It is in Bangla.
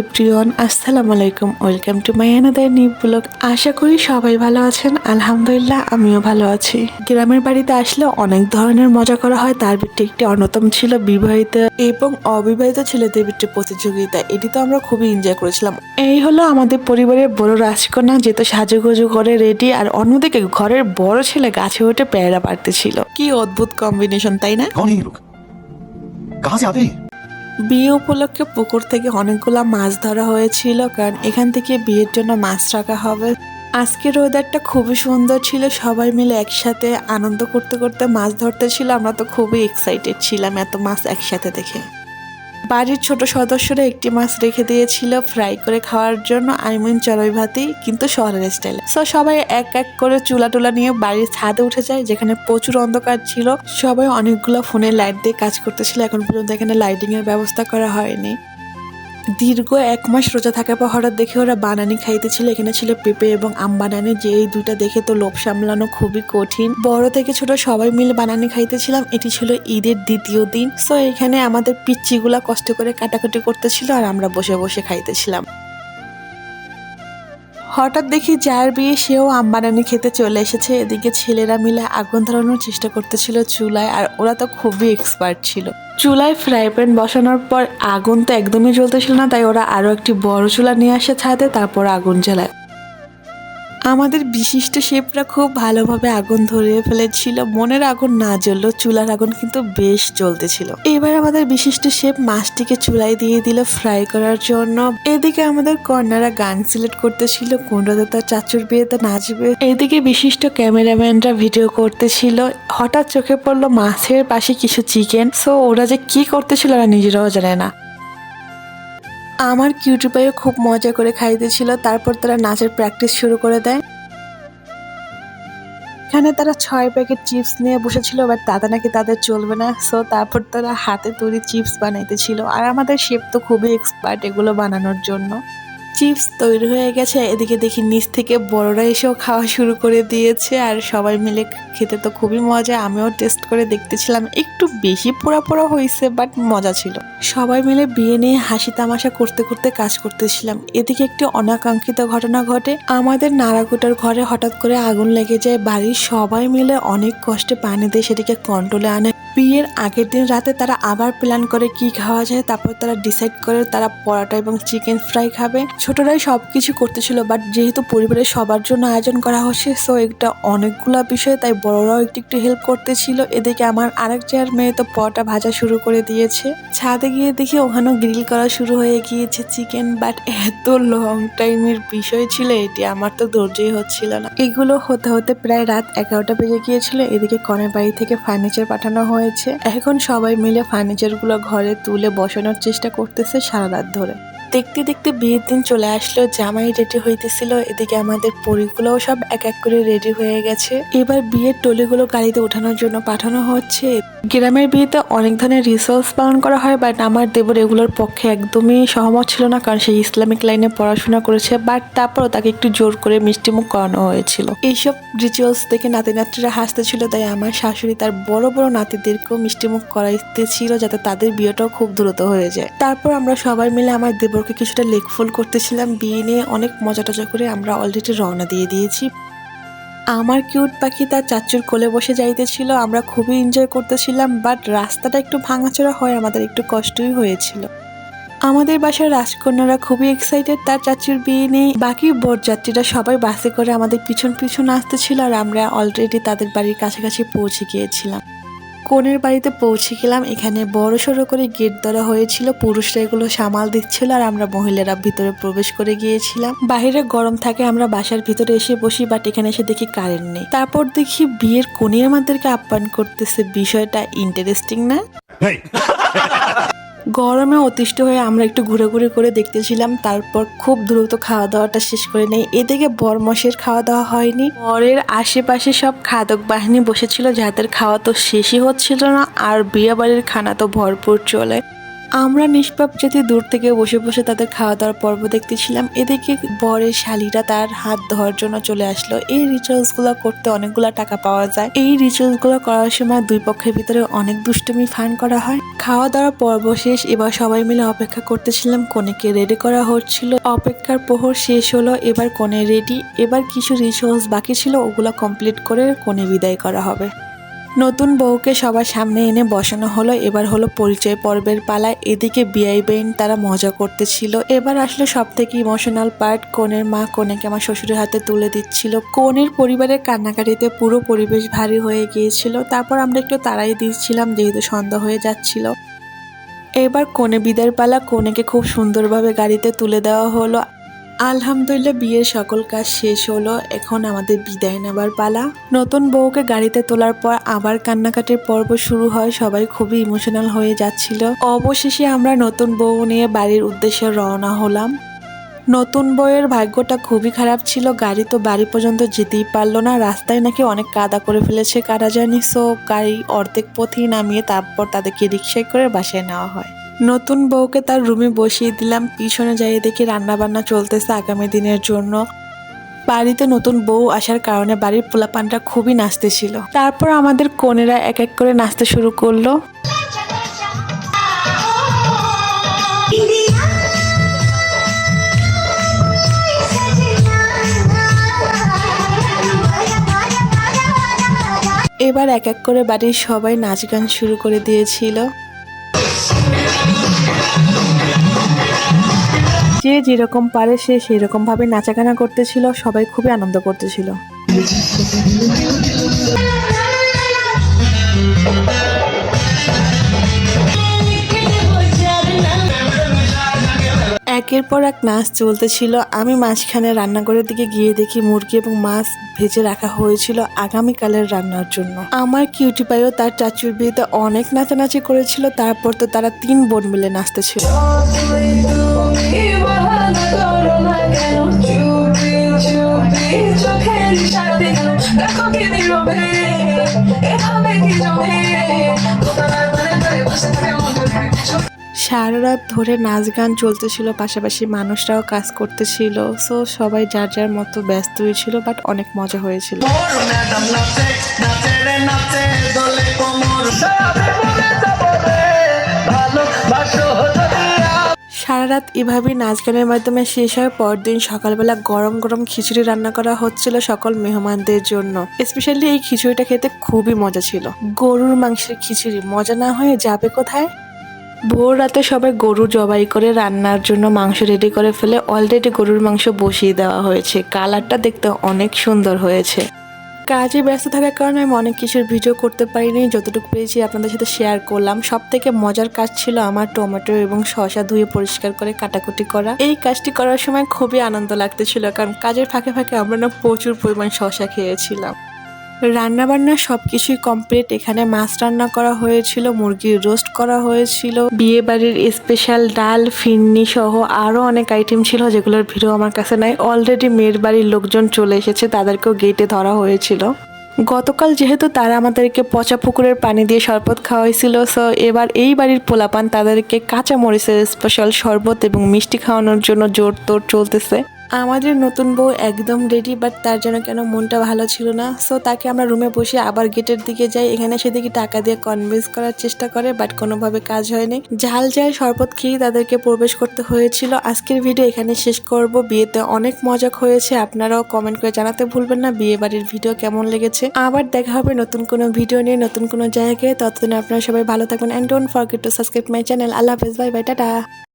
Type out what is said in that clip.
এভরিওয়ান, আসসালামু আলাইকুম। Welcome to my another new blog. আশা করি সবাই ভালো আছেন। আলহামদুলিল্লাহ, আমিও ভালো আছি। গ্রামের বাড়িতে আসলে অনেক ধরনের মজা করা হয়। তার ভিত্তি একটি অন্যতম ছিল বিবাহিত এবং অবিবাহিত ছেলেদের ভিত্তি প্রতিযোগিতা। এটি তো আমরা খুবই এনজয় করেছিলাম। এই হলো আমাদের পরিবারের বড় রাজকন্যা যেত সাজুগুজু করে রেডি আর অন্যদিকে ঘরের বড় ছেলে গাছে উঠে পেয়ারা পারতেছিল কি অদ্ভুত কম্বিনেশন তাই না? কাহা বিয়ে উপলক্ষে পুকুর থেকে অনেকগুলো মাছ ধরা হয়েছিল, কারণ এখান থেকে বিয়ের জন্য মাছ রাখা হবে। আজকের ওয়েদারটা খুবই সুন্দর ছিল, সবাই মিলে একসাথে আনন্দ করতে করতে মাছ ধরতে ছিল, আমরা তো খুবই এক্সাইটেড ছিলাম এত মাছ একসাথে দেখে। বাড়ির ছোট সদস্যরা একটি মাছ রেখে দিয়েছিল ফ্রাই করে খাওয়ার জন্য আই মিন চড়ই ভাতি, কিন্তু শহরের স্টাইলে সো সবাই এক এক করে চুলা টুলা নিয়ে বাড়ির ছাদে উঠে যায়, যেখানে প্রচুর অন্ধকার ছিল। সবাই অনেকগুলো ফোনের লাইট দিয়ে কাজ করতেছিল, এখন পর্যন্ত এখানে লাইটিং এর ব্যবস্থা করা হয়নি। দীর্ঘ এক মাস রোজা থাকার পর হঠাৎ দেখে ওরা বানানি খাইতেছিল, এখানে ছিল পেঁপে এবং আম বানানি। যে এই দুইটা দেখে তো লোভ সামলানো খুবই কঠিন। বড় থেকে ছোট সবাই মিলে বানানি খাইতেছিলাম। এটি ছিল ঈদের দ্বিতীয় দিন। সো এখানে আমাদের পিচ্চিগুলা কষ্ট করে কাটাকাটি করতেছিল আর আমরা বসে বসে খাইতেছিলাম। হঠাৎ দেখি যার বিয়ে সেও আম বানানি খেতে চলে এসেছে। এদিকে ছেলেরা মিলে আগুন ধরানোর চেষ্টা করতেছিল চুলায় আর ওরা তো খুবই এক্সপার্ট ছিল। চুলায় ফ্রাই প্যান বসানোর পর আগুন তো একদমই জ্বলতেছিল না, তাই ওরা আরও একটি বড় চুলা নিয়ে আসে ছাদে, তারপর আগুন জ্বালায়। আমাদের বিশিষ্ট শেফরা খুব ভালোভাবে আগুন ধরিয়ে ফেলেছিল। মনের আগুন না জ্বললো চুলার আগুন কিন্তু বেশ জ্বলতেছিল। এবার আমাদের বিশিষ্ট শেফ মাছটিকে চুলায় দিয়ে দিল ফ্রাই করার জন্য। এদিকে আমাদের কন্যারা গান সিলেক্ট করতেছিল কোনটাতে তার চাচুর বিয়েতে নাচবে। এদিকে বিশিষ্ট ক্যামেরাম্যানরা ভিডিও করতেছিল। হঠাৎ চোখে পড়ল মাছের পাশে কিছু চিকেন। সো ওরা যে কি করতেছিল ওরা নিজেরাও জানে না। আমার কিউটি পাইও খুব মজা করে খাইতেছিল, তারপর তারা নাচের প্র্যাকটিস শুরু করে দেয়। এখানে তারা ছয় প্যাকেট চিপস নিয়ে বসেছিল বাট দাদা নাকি তাদের চলবে না সো তারপর তারা হাতে তৈরি চিপস বানাইতেছিল। আর আমাদের শেফ তো খুবই এক্সপার্ট এগুলো বানানোর জন্য। চিপস তৈরি হয়ে গেছে। এদিকে দেখি নিচ থেকে বড়রা এসেও খাওয়া শুরু করে দিয়েছে আর সবাই মিলে খেতে তো খুবই মজা। আমিও টেস্ট করে দেখতেছিলাম। একটু বেশি পোড়া পোড়া হয়েছে বাট মজা ছিল। সবাই মিলে বিয়ে নিয়ে হাসি তামাশা করতে করতে কাজ করতেছিলাম। এদিকে একটি অনাকাঙ্ক্ষিত ঘটনা ঘটে। আমাদের নারাকুটার ঘরে হঠাৎ করে আগুন লেগে যায়। বাড়ির সবাই মিলে অনেক কষ্টে পানি দিয়ে সেটিকে কন্ট্রোলে আনে। বিয়ের আগের দিন রাতে তারা আবার প্ল্যান করে কি খাওয়া যায়, তারপর তারা ডিসাইড করে তারা পরোটা এবং চিকেন ফ্রাই খাবে। ছোটরাই সব কিছু করতেছিল বাট যেহেতু পরিবারের সবার জন্য আয়োজন করা হচ্ছে সো এটা অনেকগুলো বিষয়, তাই বড়রাও একটু একটু হেল্প করতেছিল। এদিকে আমার আরেক চেয়ার মেয়ে তো পরোটা ভাজা শুরু করে দিয়েছে। ছাদে গিয়ে দেখি ওখানেও গ্রিল করা শুরু হয়ে গিয়েছে চিকেন বাট এত লং টাইমের বিষয় ছিল, এটি আমার তো ধৈর্যই হচ্ছিল না। এগুলো হতে হতে প্রায় রাত এগারোটা বেজে গিয়েছিল, এদিকে কনের বাড়ি থেকে ফার্নিচার পাঠানো হয়েছে। এখন সবাই মিলে ফার্নিচারগুলো ঘরে তুলে বসানোর চেষ্টা করতেছে সারা রাত ধরে। দেখতে দেখতে বিয়ের দিন চলে আসলো, জামাই রেডি হইতেছিল, এদিকে আমাদের পরিগুলোও সব এক এক করে রেডি হয়ে গেছে। এবার বিয়ের টলিগুলো গাড়িতে ওঠানোর জন্য পাঠানো হচ্ছে। গ্রামের বিয়েতে অনেক ধরনের রিসোর্স পালন করা হয় বাট আমার দেবর এগুলোর পক্ষে একদমই সহমত ছিল না, কারণ সে ইসলামিক লাইনে পড়াশোনা করেছে বাট তারপরও তাকে একটু জোর করে মিষ্টিমুখ করানো হয়েছিল। এইসব রিচুয়ালস দেখে নাতি নাতিরা হাসতেছিল তাই আমার শাশুড়ি তার বড় বড় নাতিদেরকেও মিষ্টিমুখ করাইতে ছিল, যাতে তাদের বিয়েটাও খুব দ্রুত হয়ে যায়। তারপর আমরা সবাই মিলে আমার দেবরকে কিছুটা লেকফুল করতেছিলাম বিয়ে নিয়ে অনেক মজা টজা করে আমরা অলরেডি রওনা দিয়ে দিয়েছি। আমার কিউট পাখি তার চাচুর কোলে বসে যাইতেছিল, আমরা খুবই এনজয় করতেছিলাম বাট রাস্তাটা একটু ভাঙাচোরা হয়, আমাদের একটু কষ্টই হয়েছিল। আমাদের বাসার রাজকন্যারা খুবই এক্সাইটেড তার চাচুর বিয়ে নিয়ে বাকি বরযাত্রীরা সবাই বাসে করে আমাদের পিছন পিছন আসতেছিল আর আমরা অলরেডি তাদের বাড়ির কাছাকাছি পৌঁছে গিয়েছিলাম। কনের বাড়িতে পৌঁছে গেলাম। এখানে বড় সড়ো করে গেট ধরা হয়েছিল। পুরুষরা এগুলো সামাল দিচ্ছিল আর আমরা মহিলারা ভিতরে প্রবেশ করে গিয়েছিলাম। বাহিরে গরম থাকে, আমরা বাসার ভিতরে এসে বসি বাট এখানে এসে দেখি কারেন্ট নেই। তারপর দেখি বিয়ের কনে আমাদেরকে আপ্যায়ন করতেছে। বিষয়টা ইন্টারেস্টিং না? গরমে অতিষ্ঠ হয়ে আমরা একটু ঘুরে ঘুরে করে দেখতেছিলাম, তারপর খুব দ্রুত খাওয়া দাওয়াটা শেষ করে নেই। এদিকে বরমশের খাওয়া দাওয়া হয়নি। বরের আশেপাশে সব খাদক বাহিনী বসেছিল, যাদের খাওয়া তো শেষই হচ্ছিল না, আর বিয়ে বাড়ির খানা তো ভরপুর চলে। আমরা নিষ্পাপ যেতে দূর থেকে বসে বসে তাদের খাওয়া দাওয়ার পর্ব দেখতেছিলাম। এদিকে বরের শালিরা তার হাত ধোয়ার জন্য চলে আসলো। এই রিচুয়ালসগুলো করতে অনেকগুলো টাকা পাওয়া যায়। এই রিচুয়ালসগুলো করার সময় দুই পক্ষের ভিতরে অনেক দুষ্টুমি ফান করা হয়। খাওয়া দাওয়ার পর্ব শেষ, এবার সবাই মিলে অপেক্ষা করতেছিলাম কনেকে রেডি করা হচ্ছিল। অপেক্ষার প্রহর শেষ হলো, এবার কনে রেডি এবার কিছু রিচুয়ালস বাকি ছিল, ওগুলো কমপ্লিট করে কনে বিদায় করা হবে। নতুন বউকে সবার সামনে এনে বসানো হলো। এবার হলো পরিচয় পর্বের পালা। এদিকে বিআই বেন তারা মজা করতেছিল। এবার আসলে সব থেকে ইমোশনাল পার্ট কনের মা কনেকে আমার শ্বশুরের হাতে তুলে দিচ্ছিল। কনের পরিবারের কান্নাকাটিতে পুরো পরিবেশ ভারী হয়ে গিয়েছিল। তারপর আমরা একটু তাড়াই দিচ্ছিলাম, যেহেতু সন্ধ্যা হয়ে যাচ্ছিল। এবার কনে বিদায়ের পালা, কনেকে খুব সুন্দরভাবে গাড়িতে তুলে দেওয়া হলো। আলহামদুলিল্লাহ, বিয়ের সকল কাজ শেষ হলো। এখন আমাদের বিদায় নেবার পালা। নতুন বউকে গাড়িতে তোলার পর আবার কান্নাকাটির পর্ব শুরু হয়। সবাই খুবই ইমোশনাল হয়ে যাচ্ছিল। অবশেষে আমরা নতুন বউ নিয়ে বাড়ির উদ্দেশ্যে রওনা হলাম। নতুন বউয়ের ভাগ্যটা খুবই খারাপ ছিল। গাড়ি তো বাড়ি পর্যন্ত যেতেই পারল না। রাস্তায় নাকি অনেক কাদা করে ফেলেছে কারা জানি সো গাড়ি অর্ধেক পথেই নামিয়ে তারপর তাদেরকে রিক্সায় করে বাসায় নেওয়া হয়। নতুন বউকে তার রুমে বসিয়ে দিলাম, পিছনে যাই দেখি রান্না বান্না চলতেছে আগামী দিনের জন্য। বাড়িতে নতুন বউ আসার কারণে বাড়ির পোলাপানটা খুবই নাচতেছিল তারপর আমাদের কনেরা এক এক করে নাচতে শুরু করল। এবার এক এক করে বাড়ির সবাই নাচ গান শুরু করে দিয়েছিল। যে যেরকম পারে সে সেরকম ভাবে নাচাগানা করতেছিল, সবাই খুবই আনন্দ করতেছিল। একের পর এক নাচ চলতেছিল। আমি মাঝখানে রান্নাঘরের দিকে গিয়ে দেখি মুরগি এবং মাছ ভেজে রাখা হয়েছিল আগামীকালের রান্নার জন্য। আমার কিউটি পাইও তার চাচুর বিয়েতে অনেক নাচানাচি করেছিল, তারপর তো তারা তিন বোন মিলে নাচতেছিল। সারা রাত ধরে নাচ গান চলতেছিল, পাশাপাশি মানুষরাও কাজ করতেছিল। সো সবাই যার যার মতো ব্যস্ত ছিল বাট অনেক মজা হয়েছিল। ভালোবাসো সারা রাত এভাবেই নাচ গানের মাধ্যমে শেষ হয় পরদিন সকালবেলা গরম গরম খিচুড়ি রান্না করা হচ্ছিল সকল মেহমানদের জন্য। স্পেশালি এই খিচুড়িটা খেতে খুবই মজা ছিল। গরুর মাংসের খিচুড়ি, মজা না হয়ে যাবে কোথায়? ভোর রাতে সবাই গরু জবাই করে রান্নার জন্য মাংস রেডি করে ফেলে অলরেডি গরুর মাংস বসিয়ে দেওয়া হয়েছে। কালারটা দেখতে অনেক সুন্দর হয়েছে। কাজে ব্যস্ত থাকার কারণে আমি অনেক কিছুর ভিডিও করতে পারিনি, যতটুকু পেয়েছি আপনাদের সাথে শেয়ার করলাম। সব থেকে মজার কাজ ছিল আমার টমেটো এবং শশা ধুয়ে পরিষ্কার করে কাটাকুটি করা। এই কাজটি করার সময় খুবই আনন্দ লাগতেছিল, কারণ কাজের ফাঁকে ফাঁকে আমরা না প্রচুর পরিমাণ শশা খেয়েছিলাম। রান্না বান্না সবকিছুই কমপ্লিট এখানে মাছ রান্না করা হয়েছিল, মুরগির রোস্ট করা হয়েছিল। বিয়ে বাড়ির স্পেশাল ডাল ফিন্নি সহ আরও অনেক আইটেম ছিল যেগুলোর ভিডিও আমার কাছে নাই। অলরেডি মেয়ের বাড়ির লোকজন চলে এসেছে, তাদেরকেও গেটে ধরা হয়েছিল। গতকাল যেহেতু তারা আমাদেরকে পচা পুকুরের পানি দিয়ে শরবত খাওয়াইছিল সো এবার এই বাড়ির পোলাপান তাদেরকে কাঁচা মরিচের স্পেশাল শরবত এবং মিষ্টি খাওয়ানোর জন্য জোর তোর চলতেছে। আমাদের নতুন বউ একদম রেডি বাট তার জন্য কেন মনটা ভালো ছিল না। সো তাকে আমরা রুমে বসে আবার গেটের দিকে যাই। এখানে সেদিকে টাকা দিয়ে কনভিন্স করার চেষ্টা করে বাট কোনোভাবে কাজ হয়নি। ঝাল ঝাল শরবত খেয়ে তাদেরকে প্রবেশ করতে হয়েছিল। আজকের ভিডিও এখানে শেষ করব। বিয়েতে অনেক মজা হয়েছে। আপনারাও কমেন্ট করে জানাতে ভুলবেন না বিয়ে বাড়ির ভিডিও কেমন লেগেছে। আবার দেখা হবে নতুন কোনো ভিডিও নিয়ে, নতুন কোনো জায়গায়। ততদিন আপনারা সবাই ভালো থাকবেন। And don't forget to subscribe my channel আল্লাহ হাফেজ। Bye bye tata.